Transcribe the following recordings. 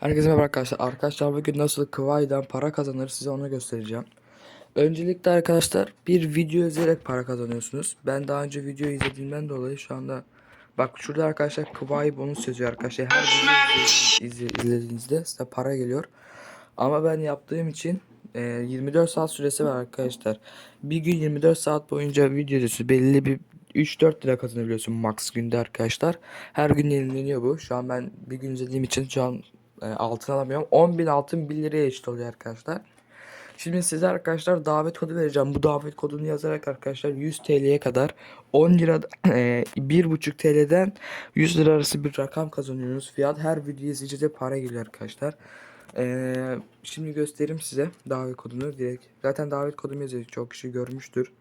Herkese merhaba arkadaşlar. Arkadaşlar bugün nasıl Kıvay'dan para kazanır size onu göstereceğim. Öncelikle arkadaşlar bir video izleyerek para kazanıyorsunuz. Ben daha önce video izlediğimden dolayı şu anda bak şurada arkadaşlar Kıvay bonus yazıyor arkadaşlar. Her video izle- izlediğinizde size para geliyor. Ama ben yaptığım için e, 24 saat süresi var arkadaşlar. Bir gün 24 saat boyunca video izliyorsunuz. Belli bir 3-4 lira kazanabiliyorsun max günde arkadaşlar. Her gün yenileniyor bu. Şu an ben bir gün izlediğim için şu an e, altın alamıyorum. 10.000 altın 1 liraya eşit oluyor arkadaşlar. Şimdi size arkadaşlar davet kodu vereceğim. Bu davet kodunu yazarak arkadaşlar 100 TL'ye kadar 10 lira e, 1.5 TL'den 100 lira arası bir rakam kazanıyorsunuz. Fiyat her video izleyicide para geliyor arkadaşlar. E, şimdi göstereyim size davet kodunu direkt. Zaten davet kodumu yazıyor. Çok kişi görmüştür.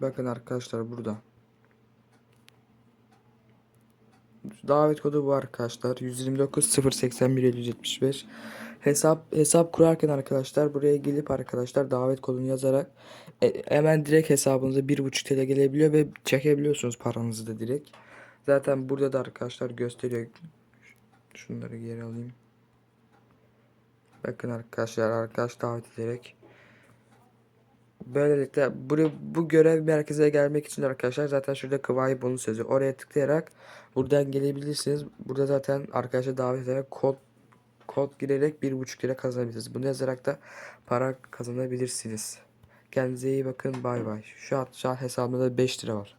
Bakın arkadaşlar burada. Davet kodu bu arkadaşlar. 129 081 775. Hesap hesap kurarken arkadaşlar buraya gelip arkadaşlar davet kodunu yazarak e, hemen direkt hesabınıza 1.5 TL gelebiliyor ve çekebiliyorsunuz paranızı da direkt. Zaten burada da arkadaşlar gösteriyor. Şunları geri alayım. Bakın arkadaşlar arkadaş davet ederek Böylelikle bu, bu görev merkezine gelmek için arkadaşlar zaten şurada Kıvay bonus yazıyor. Oraya tıklayarak buradan gelebilirsiniz. Burada zaten arkadaşlar davet ederek kod kod girerek 1.5 lira kazanabilirsiniz. Bunu yazarak da para kazanabilirsiniz. Kendinize iyi bakın. Bay bay. Şu an, şu an hesabımda da 5 lira var.